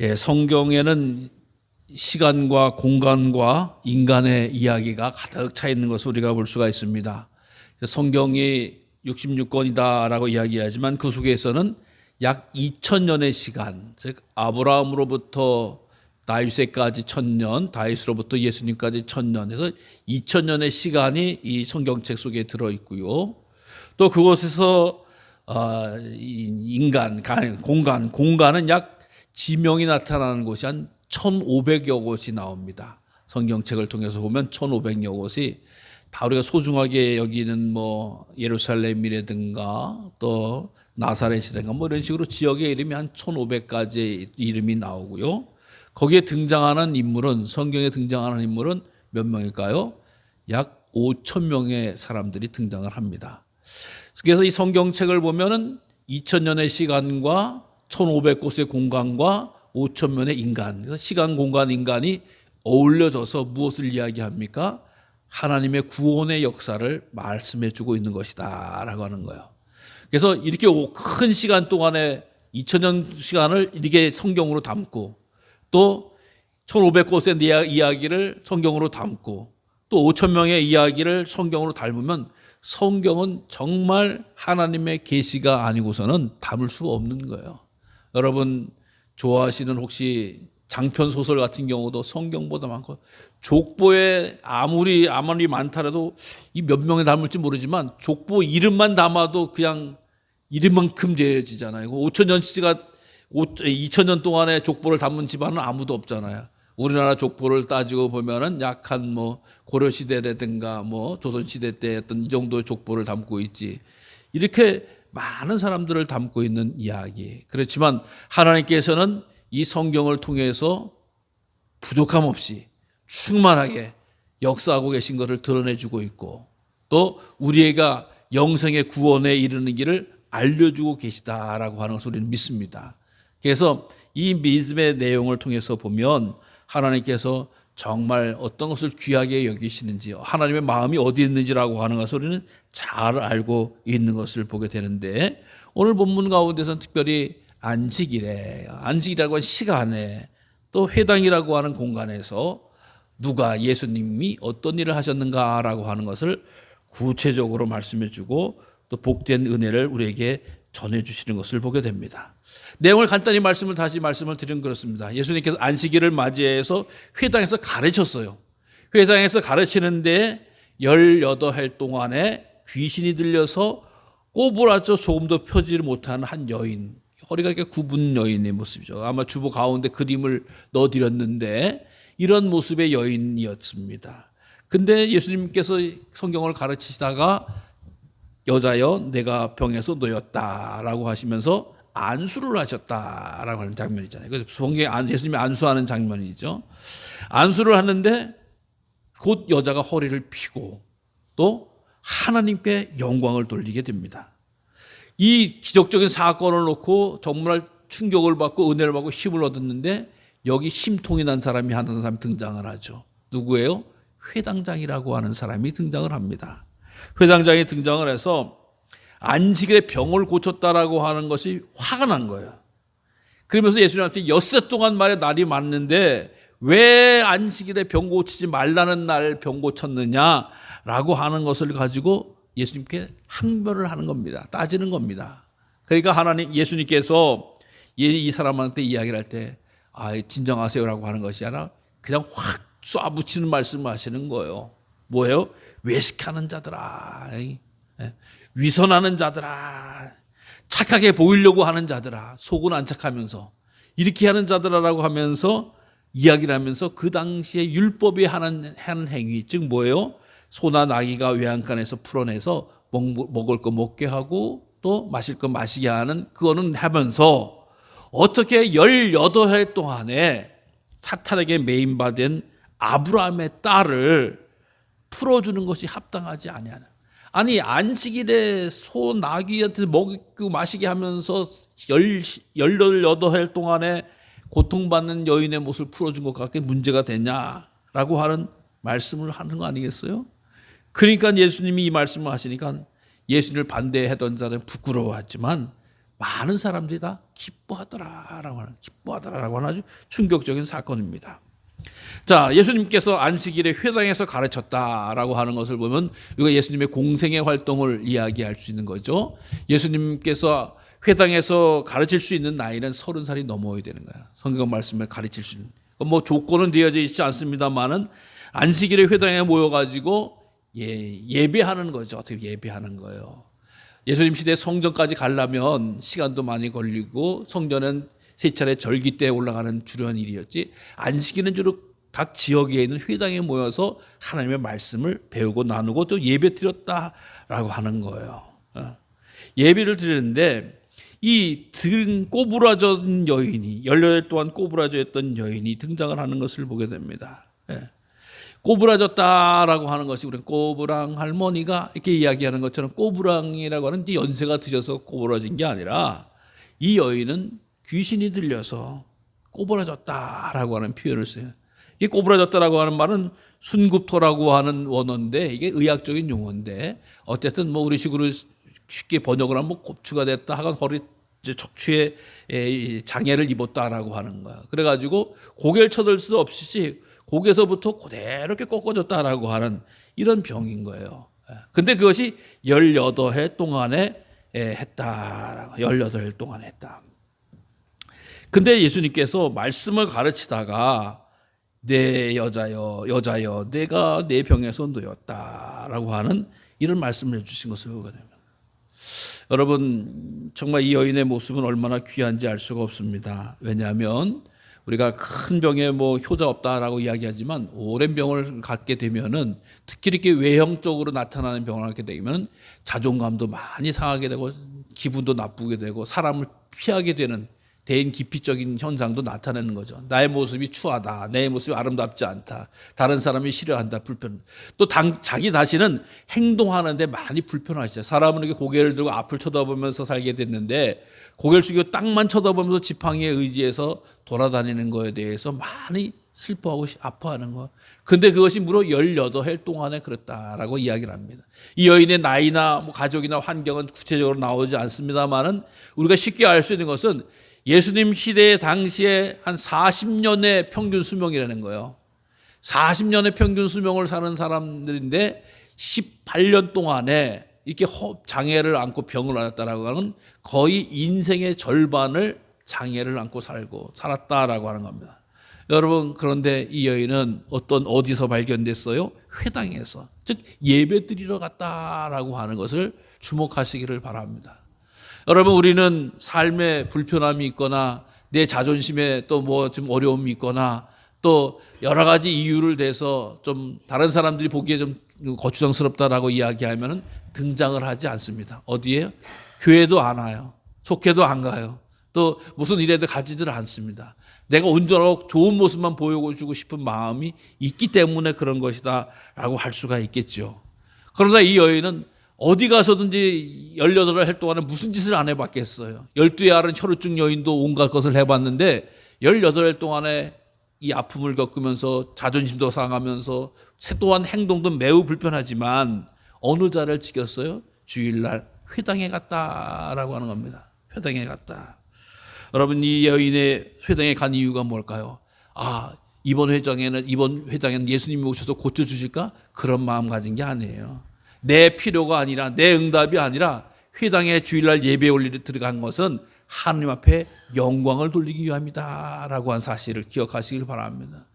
예, 성경에는 시간과 공간과 인간의 이야기가 가득 차 있는 것을 우리가 볼 수가 있습니다. 성경이 66권이다라고 이야기하지만 그 속에서는 약 2000년의 시간, 즉 아브라함으로부터 다윗에까지 천년, 다윗으로부터 예수님까지 천년 해서 2000년의 시간이 이 성경책 속에 들어 있고요. 또 그곳에서 어, 인간, 공간, 공간은 약 지명이 나타나는 곳이 한 1,500여 곳이 나옵니다. 성경책을 통해서 보면 1,500여 곳이 다 우리가 소중하게 여기는 뭐 예루살렘이라든가 또 나사렛이라든가 뭐 이런 식으로 지역의 이름이 한 1,500가지 이름이 나오고요. 거기에 등장하는 인물은 성경에 등장하는 인물은 몇 명일까요? 약 5천 명의 사람들이 등장을 합니다. 그래서 이 성경책을 보면은 2000년의 시간과 1500곳의 공간과 5천명의 인간, 시간, 공간, 인간이 어울려져서 무엇을 이야기합니까? 하나님의 구원의 역사를 말씀해 주고 있는 것이다. 라고 하는 거예요. 그래서 이렇게 큰 시간 동안에 2000년 시간을 이렇게 성경으로 담고 또 1500곳의 이야기를 성경으로 담고 또 5천명의 이야기를 성경으로 닮으면 성경은 정말 하나님의 계시가 아니고서는 담을 수 없는 거예요. 여러분 좋아하시는 혹시 장편 소설 같은 경우도 성경보다 많고 족보에 아무리 아무리 많더라도 이 몇 명에 담을지 모르지만 족보 이름만 담아도 그냥 이름만큼 되어지잖아요. 5천 년 시가 2천 년 동안의 족보를 담은 집안은 아무도 없잖아요. 우리나라 족보를 따지고 보면은 약한 뭐 고려 시대라든가 뭐 조선 시대 때 어떤 이 정도의 족보를 담고 있지. 이렇게 많은 사람들을 담고 있는 이야기. 그렇지만 하나님께서는 이 성경을 통해서 부족함 없이 충만하게 역사하고 계신 것을 드러내주고 있고 또 우리가 영생의 구원에 이르는 길을 알려주고 계시다라고 하는 것을 우리는 믿습니다. 그래서 이 믿음의 내용을 통해서 보면 하나님께서 정말 어떤 것을 귀하게 여기시는지 하나님의 마음이 어디 있는지라고 하는 것을 우리는 잘 알고 있는 것을 보게 되는데 오늘 본문 가운데서는 특별히 안식일에 안식이라고 하는 시간에 또 회당이라고 하는 공간에서 누가 예수님이 어떤 일을 하셨는가라고 하는 것을 구체적으로 말씀해 주고 또 복된 은혜를 우리에게 전해 주시는 것을 보게 됩니다. 내용을 간단히 말씀을 다시 말씀을 드린 그렇습니다. 예수님께서 안식일을 맞이해서 회당에서 가르쳤어요. 회당에서 가르치는데 18해 동안에 귀신이 들려서 꼬부라져 조금도 펴지를 못하는 한 여인, 허리가 이렇게 굽은 여인의 모습이죠. 아마 주보 가운데 그림을 넣어드렸는데 이런 모습의 여인이었습니다. 근데 예수님께서 성경을 가르치시다가 여자여 내가 병에서 놓였다라고 하시면서 안수를 하셨다라고 하는 장면이잖아요. 그래서 성경에 예수님이 안수하는 장면이죠. 안수를 하는데 곧 여자가 허리를 피고 또 하나님께 영광을 돌리게 됩니다. 이 기적적인 사건을 놓고 정말 충격을 받고 은혜를 받고 힘을 얻었는데 여기 심통이 난 사람이 하는 사람이 등장을 하죠. 누구예요? 회당장이라고 하는 사람이 등장을 합니다. 회당장이 등장을 해서 안식일에 병을 고쳤다라고 하는 것이 화가 난 거예요. 그러면서 예수님한테 엿새 동안 말에 날이 맞는데 왜 안식일에 병 고치지 말라는 날 병 고쳤느냐라고 하는 것을 가지고 예수님께 항변을 하는 겁니다. 따지는 겁니다. 그러니까 하나님 예수님께서 이 사람한테 이야기를 할 때 아, 진정하세요라고 하는 것이 아니라 그냥 확 쏴붙이는 말씀을 하시는 거예요. 뭐예요? 외식하는 자들아. 예? 위선하는 자들아. 착하게 보이려고 하는 자들아. 속은 안 착하면서. 이렇게 하는 자들아라고 하면서 이야기를 하면서 그 당시에 율법이 하는, 하는 행위, 즉 뭐예요? 소나 나귀가 외양간에서 풀어내서 먹 을 거 먹게 하고 또 마실 거 마시게 하는 그거는 하면서 어떻게 18해 동안에 사탄에게 메인받은 아브라함의 딸을 풀어주는 것이 합당하지 아니하는. 아니 안식일에 소 나귀한테 먹고 마시게 하면서 열여덟 해 동안에 고통받는 여인의 모습을 풀어준 것 같게 문제가 되냐라고 하는 말씀을 하는 거 아니겠어요? 그러니까 예수님이 이 말씀을 하시니까 예수님을 반대하던 자는 부끄러워하지만 많은 사람들이 다 기뻐하더라라고 하는 기뻐하더라라고 하는 아주 충격적인 사건입니다. 자, 예수님께서 안식일에 회당에서 가르쳤다라고 하는 것을 보면 이거 예수님의 공생의 활동을 이야기할 수 있는 거죠. 예수님께서 회당에서 가르칠 수 있는 나이는 서른 살이 넘어야 되는 거야. 성경 말씀을 가르칠 수 있는. 뭐 조건은 되어져 있지 않습니다만은 안식일에 회당에 모여가지고 예, 예배하는 거죠. 어떻게 예배하는 거예요. 예수님 시대 성전까지 가려면 시간도 많이 걸리고 성전은 세 차례 절기 때 올라가는 주요한 일이었지. 안식일은 주로 각 지역에 있는 회당에 모여서 하나님의 말씀을 배우고 나누고 또 예배 드렸다라고 하는 거예요. 어. 예배를 드리는데 이 등 꼬부라진 여인이 18년 동안 꼬부라져 있던 여인이 등장을 하는 것을 보게 됩니다. 예. 꼬부라졌다라고 하는 것이 우리 꼬부랑 할머니가 이렇게 이야기하는 것처럼 꼬부랑이라고 하는 이 연세가 드셔서 꼬부라진 게 아니라 이 여인은 귀신이 들려서 꼬부라졌다라고 하는 표현을 써요. 이게 꼬부라졌다라고 하는 말은 순굽토라고 하는 원어인데 이게 의학적인 용어인데 어쨌든 뭐 우리식으로 쉽게 번역을 하면 뭐 곱추가 됐다 하건 허리 척추에 에, 장애를 입었다라고 하는 거야. 그래가지고 고개를 쳐들 수 없이 고개서부터 그대로 이렇게 꺾어졌다라고 하는 이런 병인 거예요. 예. 근데 그것이 18해 동안에 예, 했다라고 18해 동안 했다. 근데 예수님께서 말씀을 가르치다가 내 여자여 여자여 내가 내 병에서 놓였다라고 하는 이런 말씀을 해주신 것을 됩니다. 여러분 정말 이 여인의 모습은 얼마나 귀한지 알 수가 없습니다. 왜냐하면 우리가 큰 병에 뭐 효자 없다라고 이야기하지만 오랜 병을 갖게 되면은 특히 이렇게 외형적으로 나타나는 병을 갖게 되면 자존감도 많이 상하게 되고 기분도 나쁘게 되고 사람을 피하게 되는 대인 기피적인 현상도 나타내는 거죠. 나의 모습이 추하다. 내 모습이 아름답지 않다. 다른 사람이 싫어한다. 불편. 또 당, 자기 자신은 행동하는데 많이 불편하시죠. 사람은 이렇게 고개를 들고 앞을 쳐다보면서 살게 됐는데 고개를 숙이고 땅만 쳐다보면서 지팡이에 의지해서 돌아다니는 거에 대해서 많이 슬퍼하고 아파하는 거. 근데 그것이 무려 18해 동안에 그랬다라고 이야기를 합니다. 이 여인의 나이나 뭐 가족이나 환경은 구체적으로 나오지 않습니다만은 우리가 쉽게 알 수 있는 것은 예수님 시대 당시에 한 40년의 평균 수명이라는 거예요. 40년의 평균 수명을 사는 사람들인데 18년 동안에 이렇게 장애를 안고 병을 앓았다라고 하는 거의 인생의 절반을 장애를 안고 살고 살았다라고 하는 겁니다. 여러분 그런데 이 여인은 어떤 어디서 발견됐어요? 회당에서 즉 예배 드리러 갔다라고 하는 것을 주목하시기를 바랍니다. 여러분 우리는 삶에 불편함이 있거나 내 자존심에 또 뭐 좀 어려움이 있거나 또 여러 가지 이유를 대서 좀 다른 사람들이 보기에 좀 거추장스럽다라고 이야기하면 등장을 하지 않습니다. 어디에? 교회도 안 와요. 속회도 안 가요. 또 무슨 일에도 가지질 않습니다. 내가 온전하고 좋은 모습만 보여주고 싶은 마음이 있기 때문에 그런 것이다라고 할 수가 있겠죠. 그러나 이 여인은 어디 가서든지 18할 동안에 무슨 짓을 안 해봤겠어요. 12의 알은 혈우증 여인도 온갖 것을 해봤는데 18할 동안에 이 아픔을 겪으면서 자존심도 상하면서 또한 행동도 매우 불편하지만 어느 자를 지켰어요? 주일날 회당에 갔다라고 하는 겁니다. 회당에 갔다. 여러분 이 여인의 회당에 간 이유가 뭘까요? 아 이번 회장에는 이번 회장에는 예수님이 오셔서 고쳐 주실까 그런 마음 가진 게 아니에요. 내 필요가 아니라 내 응답이 아니라 회당에 주일날 예배 올리러 들어간 것은 하나님 앞에 영광을 돌리기 위함이다라고 한 사실을 기억하시길 바랍니다.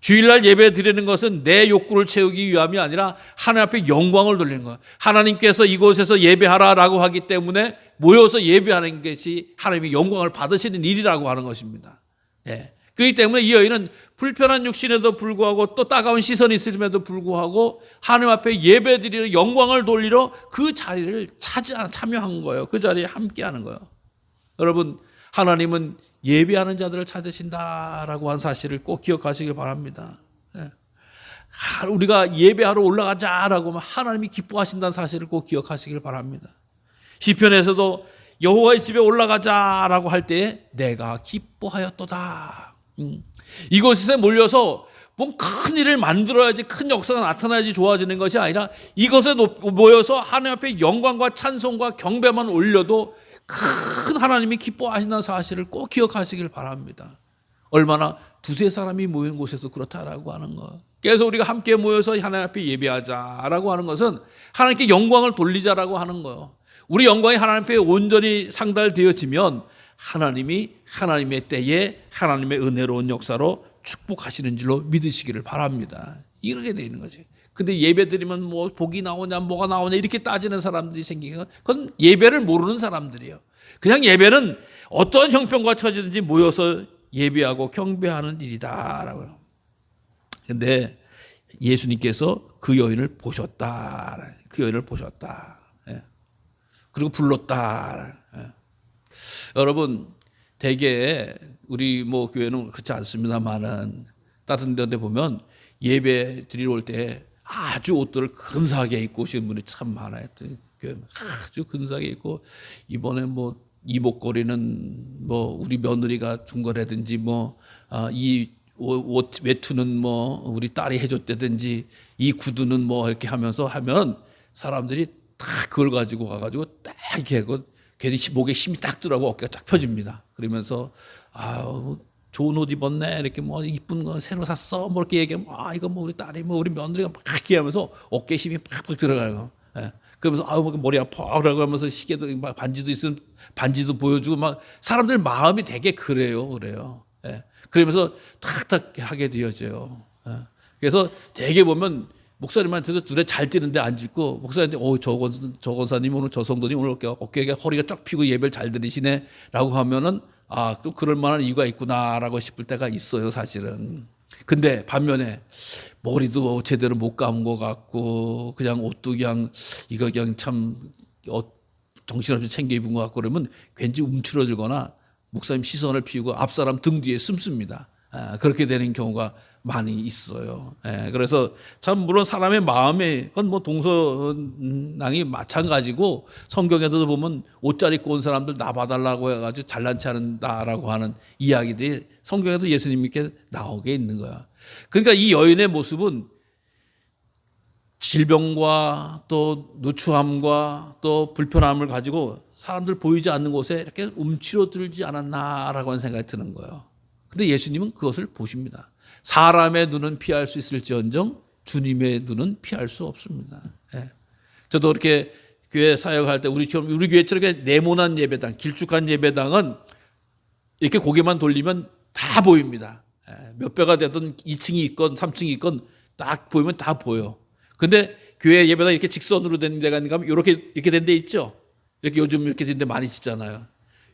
주일날 예배 드리는 것은 내 욕구를 채우기 위함이 아니라 하나님 앞에 영광을 돌리는 거예요. 하나님께서 이곳에서 예배하라라고 하기 때문에 모여서 예배하는 것이 하나님의 영광을 받으시는 일이라고 하는 것입니다. 예. 그렇기 때문에 이 여인은 불편한 육신에도 불구하고 또 따가운 시선이 있음에도 불구하고 하나님 앞에 예배드리러 영광을 돌리러 그 자리를 차지 참여한 거예요. 그 자리에 함께하는 거예요. 여러분 하나님은 예배하는 자들을 찾으신다라고 한 사실을 꼭 기억하시길 바랍니다. 예. 우리가 예배하러 올라가자라고 하면 하나님이 기뻐하신다는 사실을 꼭 기억하시길 바랍니다. 시편에서도 여호와의 집에 올라가자라고 할 때에 내가 기뻐하였도다. 음. 이곳에 몰려서 뭐큰 일을 만들어야지 큰 역사가 나타나야지 좋아지는 것이 아니라 이것에 모여서 하나님 앞에 영광과 찬송과 경배만 올려도 큰 하나님이 기뻐하신다는 사실을 꼭 기억하시길 바랍니다. 얼마나 두세 사람이 모인 곳에서 그렇다라고 하는 거. 그래서 우리가 함께 모여서 하나님 앞에 예배하자라고 하는 것은 하나님께 영광을 돌리자라고 하는 거예요. 우리 영광이 하나님 앞에 온전히 상달되어지면 하나님이 하나님의 때에 하나님의 은혜로운 역사로 축복하시는 줄로 믿으시기를 바랍니다. 이렇게 되는 거지. 근데 예배 드리면 뭐 복이 나오냐 뭐가 나오냐 이렇게 따지는 사람들이 생기면 그건 예배를 모르는 사람들이에요. 그냥 예배는 어떤 형편과 처지든지 모여서 예배하고 경배하는 일이다라고요. 근데 예수님께서 그 여인을 보셨다. 그 여인을 보셨다. 예. 그리고 불렀다. 예. 여러분 대개 우리 뭐 교회는 그렇지 않습니다만은 다른 데 보면 예배 드리러 올 때 아주 옷들을 근사하게 입고 오시는 분이 참 많아요. 교회 아주 근사하게 입고 이번에 뭐 이 목걸이는 뭐 우리 며느리가 준 거라든지 뭐이 옷 외투는 뭐 우리 딸이 해줬다든지 이 구두는 뭐 이렇게 하면서 하면 사람들이 다 그걸 가지고 가가지고 딱 이렇게 하고 괜히 목에 힘이 딱 들어가고 어깨가 쫙 펴집니다. 그러면서 아 좋은 옷 입었네 이렇게 뭐 이쁜 거 새로 샀어 뭐 이렇게 얘기하면 아 이거 뭐 우리 딸이 뭐 우리 며느리가 막 이렇게 하면서 어깨에 힘이 팍팍 들어가요. 예. 그러면서 아우 뭐 머리 아파라고 하면서 시계도 막 반지도 있으면 반지도 보여주고 막 사람들 마음이 되게 그래요 그래요. 예. 그러면서 탁탁 하게 되어져요. 예. 그래서 대개 보면 목사님한테도 눈에 잘 띄는데 안 짓고 목사님한테 어 저건 저건사님 오늘 저 성도님 오늘 어깨가, 어깨가 허리가 쫙 피고 예배를 잘 들으시네라고 하면은 아 또 그럴 만한 이유가 있구나라고 싶을 때가 있어요 사실은. 근데 반면에 머리도 제대로 못 감은 것 같고 그냥 옷도 그냥 이거 그냥 참 어, 정신없이 챙겨 입은 것 같고 그러면 괜히 움츠러들거나 목사님 시선을 피우고 앞 사람 등 뒤에 숨습니다. 아, 그렇게 되는 경우가 많이 있어요. 예, 그래서 참 물론 사람의 마음에 그건 뭐 동서낭이 마찬가지고 성경에도 보면 옷잘 입고 온 사람들 나 봐달라고 해가지고 잘난 체 하는다라고 하는 이야기들이 성경에도 예수님께 나오게 있는 거야. 그러니까 이 여인의 모습은 질병과 또 누추함과 또 불편함을 가지고 사람들 보이지 않는 곳에 이렇게 움츠러들지 않았나라고 하는 생각이 드는 거예요. 근데 예수님은 그것을 보십니다. 사람의 눈은 피할 수 있을지언정 주님의 눈은 피할 수 없습니다. 예. 저도 이렇게 교회 사역할 때 우리처럼 우리 교회처럼 네모난 예배당, 길쭉한 예배당은 이렇게 고개만 돌리면 다 보입니다. 예. 몇 배가 되든 2층이 있건 3층이 있건 딱 보이면 다 보여. 근데 교회 예배당 이렇게 직선으로 된 데가 있는가 하면 이렇게 이렇게 된 데 있죠. 이렇게 요즘 이렇게 된 데 많이 짓잖아요.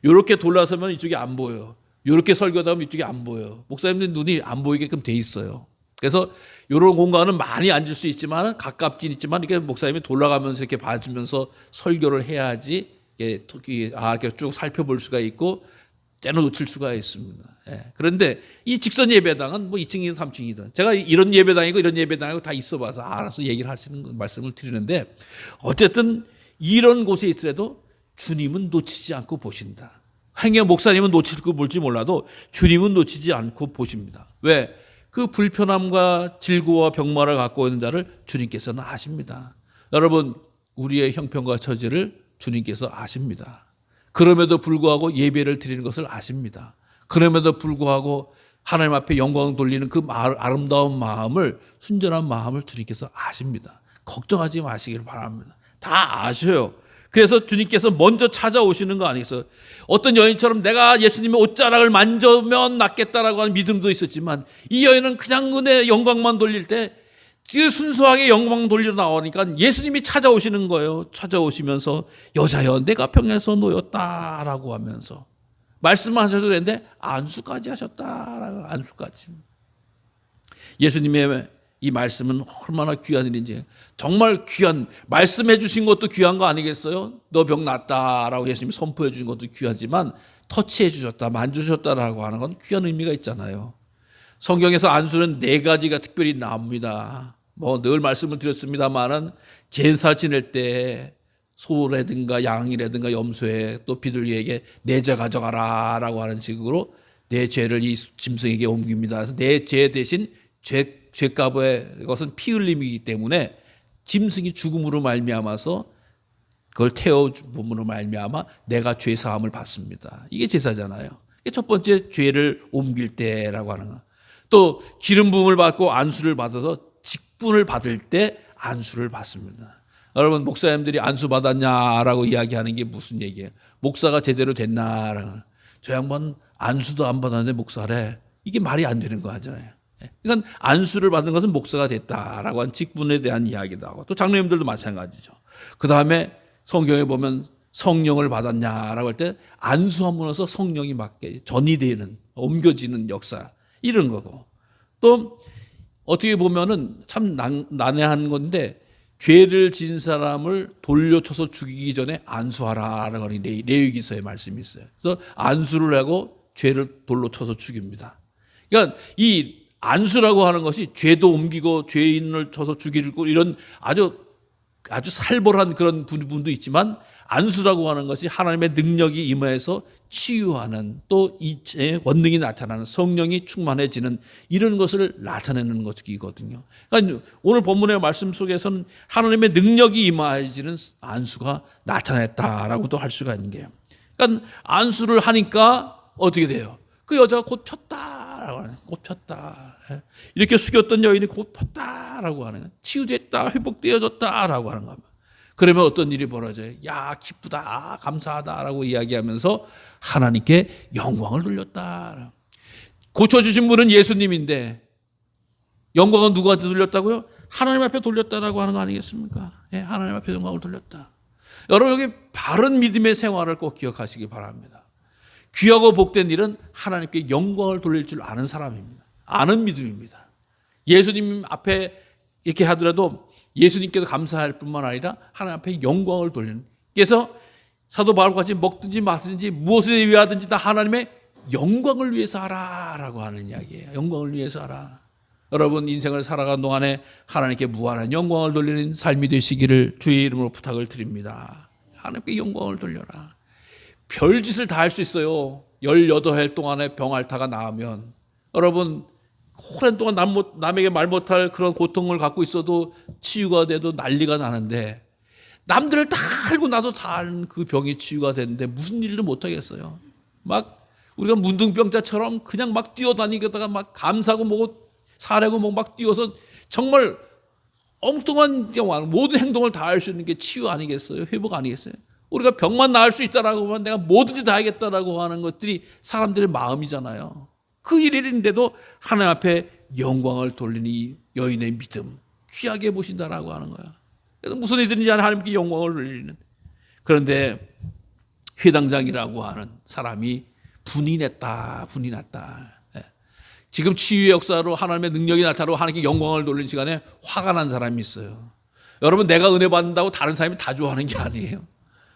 이렇게 돌아서면 이쪽이 안 보여. 이렇게 설교하다 보면 이쪽이 안 보여. 목사님들 눈이 안 보이게끔 돼 있어요. 그래서 이런 공간은 많이 앉을 수 있지만 가깝긴 있지만 이렇게 목사님이 돌아가면서 이렇게 봐주면서 설교를 해야지 이게 아 이렇게 쭉 살펴볼 수가 있고 때는 놓칠 수가 있습니다. 예. 그런데 이 직선 예배당은 뭐 2층이든 3층이든 제가 이런 예배당이고 이런 예배당이고 다 있어 봐서 알아서 얘기를 하시는 말씀을 드리는데 어쨌든 이런 곳에 있더라도 주님은 놓치지 않고 보신다. 행여 목사님은 놓칠 거 볼지 몰라도 주님은 놓치지 않고 보십니다. 왜? 그 불편함과 질고와 병마를 갖고 있는 자를 주님께서는 아십니다. 여러분, 우리의 형편과 처지를 주님께서 아십니다. 그럼에도 불구하고 예배를 드리는 것을 아십니다. 그럼에도 불구하고 하나님 앞에 영광 돌리는 그 아름다운 마음을, 순전한 마음을 주님께서 아십니다. 걱정하지 마시기를 바랍니다. 다 아셔요. 그래서 주님께서 먼저 찾아오시는 거 아니겠어요? 어떤 여인처럼 내가 예수님의 옷자락을 만져면 낫겠다라고 하는 믿음도 있었지만 이 여인은 그냥 은혜 영광만 돌릴 때 순수하게 영광 돌려 나오니까 예수님이 찾아오시는 거예요. 찾아오시면서 여자여 내가 병에서 놓였다라고 하면서 말씀하셔도 되는데 안수까지 하셨다라고 안수까지. 예수님의 이 말씀은 얼마나 귀한 일인지 정말 귀한 말씀해 주신 것도 귀한 거 아니겠어요? 너병 낫다라고 예수님이 선포해 주신 것도 귀하지만 터치해 주셨다 만주셨다라고 하는 건 귀한 의미가 있잖아요. 성경에서 안수는 네 가지가 특별히 나옵니다. 뭐 늘 말씀을 드렸습니다만은 제사 지낼 때 소라든가 양이라든가 염소에 또 비둘기에게 내죄 가져가라라고 하는 식으로 내 죄를 이 짐승에게 옮깁니다. 그래서 내 죄 대신 죄 죄값의 것은 피 흘림이기 때문에 짐승이 죽음으로 말미암아서 그걸 태워 부므로 말미암아 내가 죄 사함을 받습니다. 이게 제사잖아요. 이게 첫 번째 죄를 옮길 때라고 하는 거. 또 기름 부음을 받고 안수를 받아서 직분을 받을 때 안수를 받습니다. 여러분 목사님들이 안수 받았냐라고 이야기하는 게 무슨 얘기예요? 목사가 제대로 됐나라고. 저 양반 안수도 안 받았는데 목사래. 이게 말이 안 되는 거 하잖아요. 그러니까 안수를 받은 것은 목사가 됐다라고 한 직분에 대한 이야기도 하고 또 장로님들도 마찬가지죠. 그 다음에 성경에 보면 성령을 받았냐라고 할 때 안수함으로써 성령이 맞게 전이되는 옮겨지는 역사 이런 거고 또 어떻게 보면은 참 난, 난해한 건데 죄를 진 사람을 돌려쳐서 죽이기 전에 안수하라라고 하는 레- 레위기서의 말씀이 있어요. 그래서 안수를 하고 죄를 돌로 쳐서 죽입니다. 그러니까 이 안수라고 하는 것이 죄도 옮기고 죄인을 쳐서 죽이고 이런 아주 아주 살벌한 그런 부분도 있지만 안수라고 하는 것이 하나님의 능력이 임하여서 치유하는 또 이체 원능이 나타나는 성령이 충만해지는 이런 것을 나타내는 것이거든요. 그러니까 오늘 본문의 말씀 속에서는 하나님의 능력이 임하여지는 안수가 나타났다라고도 할 수가 있는 게요. 그러니까 안수를 하니까 어떻게 돼요? 그 여자가 곧 폈다라고 하는. 곧 폈다. 예. 이렇게 숙였던 여인이 곧 폈다라고 하는 거예요. 치유됐다, 회복되어졌다라고 하는 겁니다. 그러면 어떤 일이 벌어져요? 야, 기쁘다, 감사하다라고 이야기하면서 하나님께 영광을 돌렸다. 고쳐주신 분은 예수님인데 영광은 누구한테 돌렸다고요? 하나님 앞에 돌렸다라고 하는 거 아니겠습니까? 예, 하나님 앞에 영광을 돌렸다. 여러분 여기 바른 믿음의 생활을 꼭 기억하시기 바랍니다. 귀하고 복된 일은 하나님께 영광을 돌릴 줄 아는 사람입니다. 아는 믿음입니다. 예수님 앞에 이렇게 하더라도 예수님께서 감사할 뿐만 아니라 하나님 앞에 영광을 돌리는. 그래서 사도 바울같이 먹든지 마시든지 무엇에 위하든지 다 하나님의 영광을 위해서 하라라고 하는 이야기예요. 영광을 위해서 하라. 여러분 인생을 살아간 동안에 하나님께 무한한 영광을 돌리는 삶이 되시기를 주의 이름으로 부탁을 드립니다. 하나님께 영광을 돌려라. 별짓을 다 할 수 있어요. 18해 동안에 병알타가 나오면. 여러분, 오랜 동안 남, 못- 남에게 말 못할 그런 고통을 갖고 있어도 치유가 돼도 난리가 나는데, 남들을 다 알고 나도 다 아는 그 병이 치유가 됐는데 무슨 일도 못 하겠어요. 막 우리가 문둥병자처럼 그냥 막 뛰어다니다가 막 감사하고 뭐고 사려고 뭐 막 뛰어서 정말 엉뚱한 모든 행동을 다 할 수 있는 게 치유 아니겠어요? 회복 아니겠어요? 우리가 병만 나을 수 있다라고 하면 내가 뭐든지 다 하겠다라고 하는 것들이 사람들의 마음이잖아요. 그 일인데도 하나님 앞에 영광을 돌리는 이 여인의 믿음 귀하게 보신다라고 하는 거야. 그래서 무슨 일이든지 하나님께 영광을 돌리는. 그런데 회당장이라고 하는 사람이 분이 냈다, 분이 났다. 예. 지금 치유의 역사로 하나님의 능력이 나타나고 하나님께 영광을 돌리는 시간에 화가 난 사람이 있어요. 여러분, 내가 은혜 받는다고 다른 사람이 다 좋아하는 게 아니에요.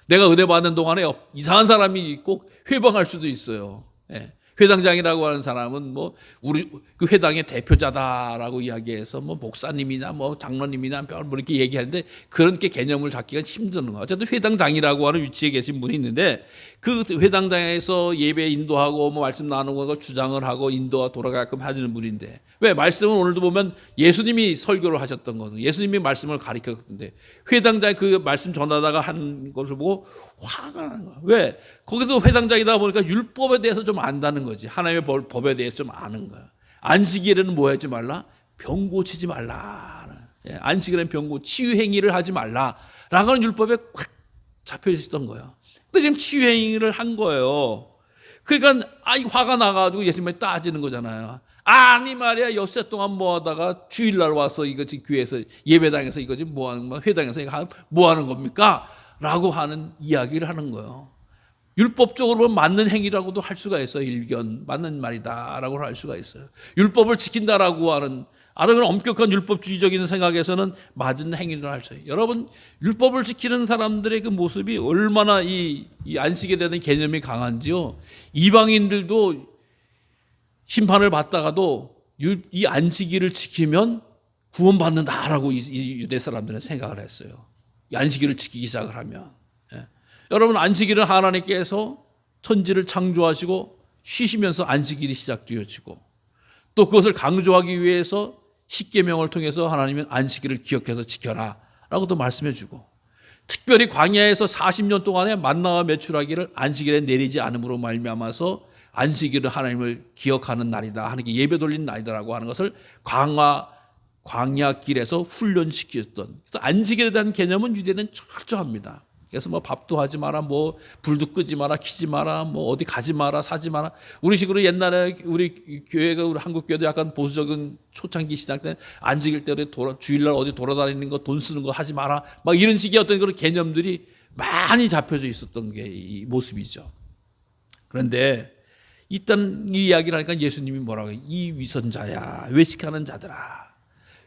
내가 은혜 받는 동안에 이상한 사람이 꼭 회방할 수도 있어요. 예. 회당장이라고 하는 사람은 뭐 우리 그 회당의 대표자다라고 이야기해서 뭐 목사님이나 뭐 장로님이나 뭐 이렇게 얘기하는데 그런 게 개념을 잡기가 힘든 거예요. 어쨌든 회당장이라고 하는 위치에 계신 분이 있는데 그 회당장에서 예배 인도하고 뭐 말씀 나누고 그 주장을 하고 인도와 돌아가끔 하시는 분인데 왜 말씀은 오늘도 보면 예수님이 설교를 하셨던 거든 예수님이 말씀을 가르쳤는데 회당장이 그 말씀 전하다가 한 것을 보고 화가 나는 거야. 왜? 거기도 회당장이다 보니까 율법에 대해서 좀 안다는 거지. 하나님의 벌- 법에 대해서 좀 아는 거야. 안식일에는 뭐 하지 말라? 병 고치지 말라. 예, 안식일에는 병 고, 치유 행위를 하지 말라. 라고 하는 율법에 꽉 잡혀 있었던 거예요. 근데 지금 치유 행위를 한 거예요. 그러니까 아이 화가 나가지고 예수님이 따지는 거잖아요. 아니 말이야 엿새 동안 뭐 하다가 주일날 와서 이거 지금 교회에서 예배당에서 이거 지금 뭐 하는 거야 회당에서 이거 하- 뭐 하는 겁니까? 라고 하는 이야기를 하는 거예요. 율법적으로 맞는 행위라고도 할 수가 있어요. 일견 맞는 말이다라고 할 수가 있어요. 율법을 지킨다라고 하는 아주 엄격한 율법주의적인 생각에서는 맞은 행위를 할 수 있어요. 여러분 율법을 지키는 사람들의 그 모습이 얼마나 이, 이 안식에 대한 개념이 강한지요. 이방인들도 심판을 받다가도 유- 이 안식일을 지키면 구원받는다라고 유대 사람들은 생각을 했어요. 이 안식일을 지키기 시작을 하면. 예. 여러분 안식일은 하나님께서 천지를 창조하시고 쉬시면서 안식일이 시작되어지고 또 그것을 강조하기 위해서 십계명을 통해서 하나님은 안식일을 기억해서 지켜라 라고도 말씀해 주고 특별히 광야에서 40년 동안에 만나와 매출하기를 안식일에 내리지 않음으로 말미암아서 안식일을 하나님을 기억하는 날이다 하는 게 예배 돌리는 날이다라고 하는 것을 광야 광야 길에서 훈련시켰던 안식일에 대한 개념은 유대는 철저합니다. 그래서 뭐 밥도 하지 마라, 뭐 불도 끄지 마라, 키지 마라, 뭐 어디 가지 마라, 사지 마라. 우리 식으로 옛날에 우리 교회가 우리 한국 교회도 약간 보수적인 초창기 시작 때 안식일 때 돌아, 주일날 어디 돌아다니는 거, 돈 쓰는 거 하지 마라. 막 이런 식의 어떤 그런 개념들이 많이 잡혀져 있었던 게 이 모습이죠. 그런데 일단 이 이야기를 하니까 예수님이 뭐라고 해요? 이 위선자야, 외식하는 자들아.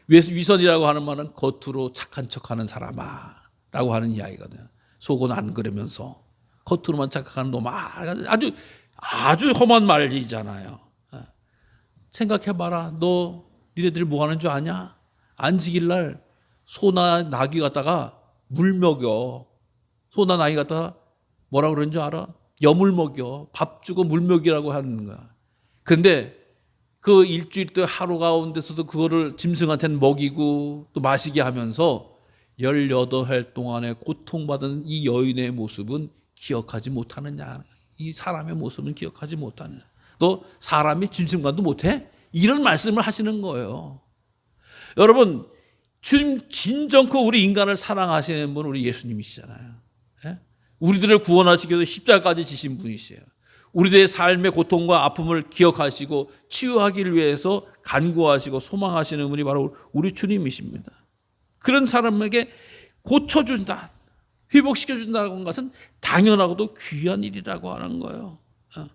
위선이라고 하는 말은 겉으로 착한 척하는 사람아. 라고 하는 이야기거든요. 속은 안 그러면서 겉으로만 착각하는 놈아. 아주, 아주 험한 말이잖아요. 생각해봐라. 너 니네들이 뭐 하는 줄 아냐? 안식일 날 소나 나귀 갖다가 물 먹여. 소나 나귀 갖다가 뭐라 그러는 줄 알아? 여물 먹여. 밥 주고 물 먹이라고 하는 거야. 근데 그 일주일 때 하루 가운데서도 그거를 짐승한테는 먹이고 또 마시게 하면서 18해 동안에 고통받은 이 여인의 모습은 기억하지 못하느냐. 이 사람의 모습은 기억하지 못하느냐. 또 사람이 짐승과도 못해? 이런 말씀을 하시는 거예요. 여러분, 주님 진정코 우리 인간을 사랑하시는 분은 우리 예수님이시잖아요. 예? 우리들을 구원하시기 위해서 십자가까지 지신 분이세요. 우리들의 삶의 고통과 아픔을 기억하시고 치유하기를 위해서 간구하시고 소망하시는 분이 바로 우리 주님이십니다. 그런 사람에게 고쳐준다, 회복시켜준다는 것은 당연하고도 귀한 일이라고 하는 거예요. 어.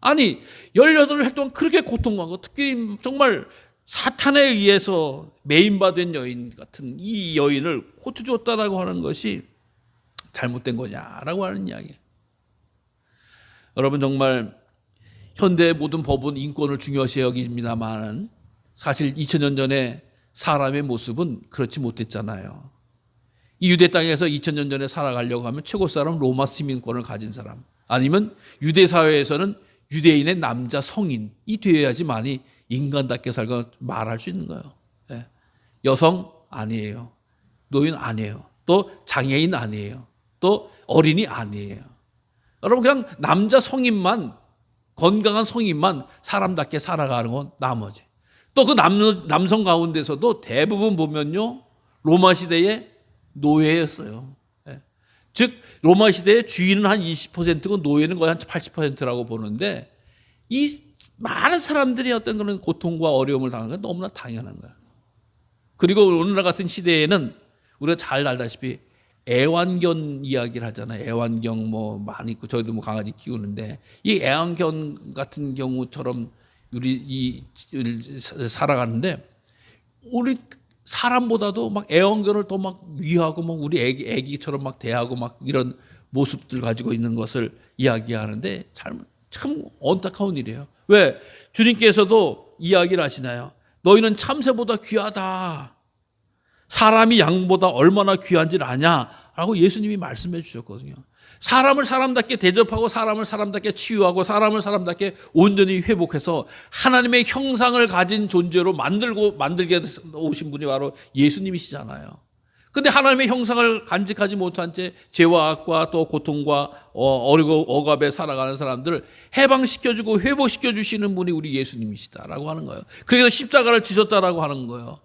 아니, 18해 동안 그렇게 고통하고 특히 정말 사탄에 의해서 매인받은 여인 같은 이 여인을 고쳐줬다라고 하는 것이 잘못된 거냐라고 하는 이야기예요. 여러분 정말 현대의 모든 법은 인권을 중요시 여깁니다만 사실 2000년 전에 사람의 모습은 그렇지 못했잖아요. 이 유대 땅에서 2000년 전에 살아가려고 하면 최고 사람 로마 시민권을 가진 사람 아니면 유대 사회에서는 유대인의 남자 성인이 되어야지만이 인간답게 살고 말할 수 있는 거예요. 예. 여성 아니에요. 노인 아니에요. 또 장애인 아니에요. 또 어린이 아니에요. 여러분 그냥 남자 성인만 건강한 성인만 사람답게 살아가는 건 나머지. 또 그 남성 가운데서도 대부분 보면요 로마 시대에 노예였어요. 예. 즉 로마 시대의 주인은 한 20%고 노예는 거의 한 80%라고 보는데 이 많은 사람들이 어떤 그런 고통과 어려움을 당하는 건 너무나 당연한 거야. 그리고 오늘날 같은 시대에는 우리가 잘 알다시피 애완견 이야기를 하잖아요. 애완견 뭐 많이 있고 저희도 뭐 강아지 키우는데 이 애완견 같은 경우처럼 우리 이 살아가는데 우리 사람보다도 막 애완견을 더막 위하고 막 우리 애기 애기처럼 막 대하고 막 이런 모습들 가지고 있는 것을 이야기하는데 참, 참 안타까운 일이에요. 왜? 주님께서도 이야기를 하시나요? 너희는 참새보다 귀하다. 사람이 양보다 얼마나 귀한지를 아냐 라고 예수님이 말씀해 주셨거든요. 사람을 사람답게 대접하고 사람을 사람답게 치유하고 사람을 사람답게 온전히 회복해서 하나님의 형상을 가진 존재로 만들고 만들게 오신 분이 바로 예수님이시잖아요. 근데 하나님의 형상을 간직하지 못한 채 죄와 악과 또 고통과 어, 어리고 억압에 살아가는 사람들을 해방시켜주고 회복시켜주시는 분이 우리 예수님이시다라고 하는 거예요. 그래서 십자가를 지셨다라고 하는 거예요.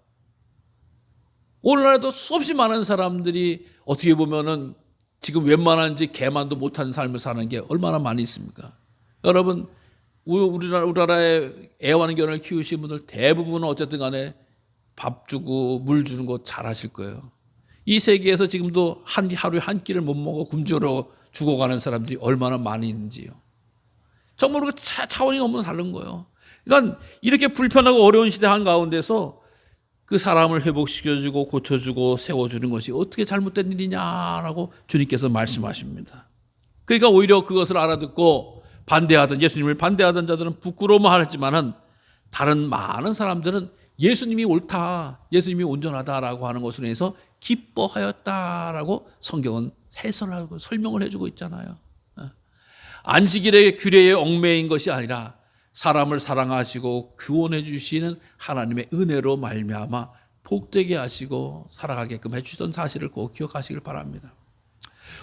오늘날에도 수없이 많은 사람들이 어떻게 보면은 지금 웬만한지 개만도 못한 삶을 사는 게 얼마나 많이 있습니까? 여러분, 우리나라, 우리나라의 애완견을 키우신 분들 대부분은 어쨌든 간에 밥 주고 물 주는 거 잘 하실 거예요. 이 세계에서 지금도 한 하루에 한 끼를 못 먹어 굶주려 죽어가는 사람들이 얼마나 많이 있는지요. 정말 그 차원이 너무 다른 거예요. 그러니까 이렇게 불편하고 어려운 시대 한 가운데서 그 사람을 회복시켜주고 고쳐주고 세워주는 것이 어떻게 잘못된 일이냐라고 주님께서 말씀하십니다. 그러니까 오히려 그것을 알아듣고 반대하던 예수님을 반대하던 자들은 부끄러워하지만은 다른 많은 사람들은 예수님이 옳다, 예수님이 온전하다라고 하는 것으로 해서 기뻐하였다라고 성경은 해설하고 설명을 해주고 있잖아요. 어. 안식일의 규례에 얽매인 것이 아니라 사람을 사랑하시고 구원해 주시는 하나님의 은혜로 말미암아 복되게 하시고 살아가게끔 해주던 사실을 꼭 기억하시길 바랍니다.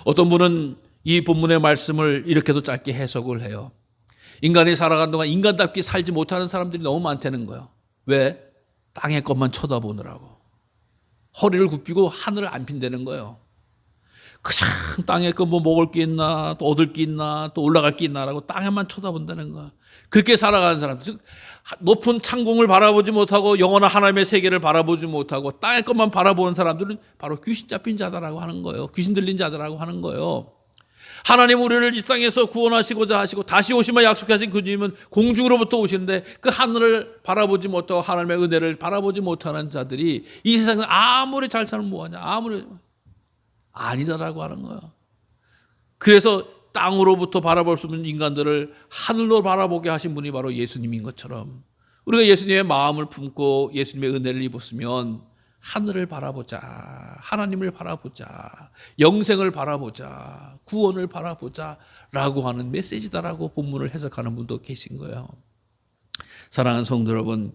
어떤 분은 이 본문의 말씀을 이렇게도 짧게 해석을 해요. 인간이 살아가는 동안 인간답게 살지 못하는 사람들이 너무 많다는 거예요. 왜? 땅의 것만 쳐다보느라고. 허리를 굽히고 하늘을 안 핀다는 거예요. 그냥 땅에 그 뭐 먹을 게 있나, 또 얻을 게 있나, 또 올라갈 게 있나라고 땅에만 쳐다본다는 거야. 그렇게 살아가는 사람, 즉 높은 창공을 바라보지 못하고 영원한 하나님의 세계를 바라보지 못하고 땅의 것만 바라보는 사람들은 바로 귀신 잡힌 자다라고 하는 거예요. 귀신 들린 자다라고 하는 거예요. 하나님 우리를 이 땅에서 구원하시고자 하시고 다시 오시면 약속하신 그 주님은 공중으로부터 오시는데 그 하늘을 바라보지 못하고 하나님의 은혜를 바라보지 못하는 자들이 이 세상에서 아무리 잘 살면 뭐하냐 아무리 아니다라고 하는 거예요. 그래서 땅으로부터 바라볼 수 없는 인간들을 하늘로 바라보게 하신 분이 바로 예수님인 것처럼 우리가 예수님의 마음을 품고 예수님의 은혜를 입었으면 하늘을 바라보자. 하나님을 바라보자. 영생을 바라보자. 구원을 바라보자. 라고 하는 메시지다라고 본문을 해석하는 분도 계신 거예요. 사랑하는 성도 여러분,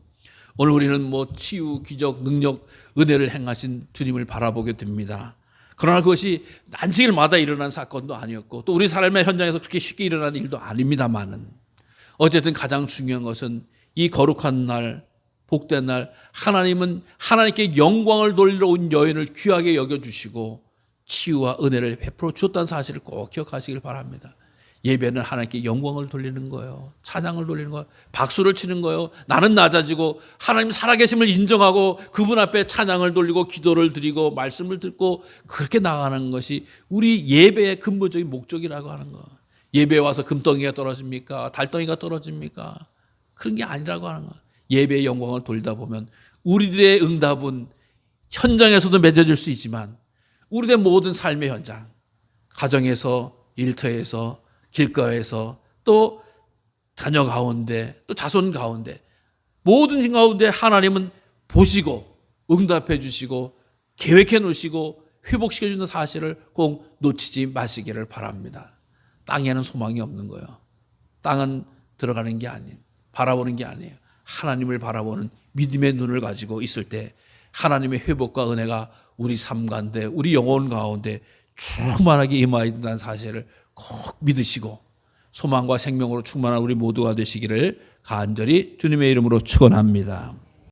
오늘 우리는 뭐 치유, 기적, 능력, 은혜를 행하신 주님을 바라보게 됩니다. 그러나 그것이 난식일마다 일어난 사건도 아니었고 또 우리 삶의 현장에서 그렇게 쉽게 일어난 일도 아닙니다만은 어쨌든 가장 중요한 것은 이 거룩한 날, 복된 날 하나님은 하나님께 영광을 돌리러 온 여인을 귀하게 여겨주시고 치유와 은혜를 베풀어 주었다는 사실을 꼭 기억하시길 바랍니다. 예배는 하나님께 영광을 돌리는 거예요. 찬양을 돌리는 거예요. 박수를 치는 거예요. 나는 낮아지고 하나님 살아계심을 인정하고 그분 앞에 찬양을 돌리고 기도를 드리고 말씀을 듣고 그렇게 나가는 것이 우리 예배의 근본적인 목적이라고 하는 거. 예배에 와서 금덩이가 떨어집니까? 달덩이가 떨어집니까? 그런 게 아니라고 하는 거. 예배의 영광을 돌다 보면 우리들의 응답은 현장에서도 맺어질 수 있지만 우리들의 모든 삶의 현장, 가정에서, 일터에서, 길가에서, 또 자녀 가운데, 또 자손 가운데, 모든 가운데 하나님은 보시고 응답해 주시고 계획해 놓으시고 회복시켜 주는 사실을 꼭 놓치지 마시기를 바랍니다. 땅에는 소망이 없는 거예요. 땅은 들어가는 게 아닌, 바라보는 게 아니에요. 하나님을 바라보는 믿음의 눈을 가지고 있을 때 하나님의 회복과 은혜가 우리 삶 가운데, 우리 영혼 가운데 충만하게 임하인다는 사실을 꼭 믿으시고 소망과 생명으로 충만한 우리 모두가 되시기를 간절히 주님의 이름으로 축원합니다.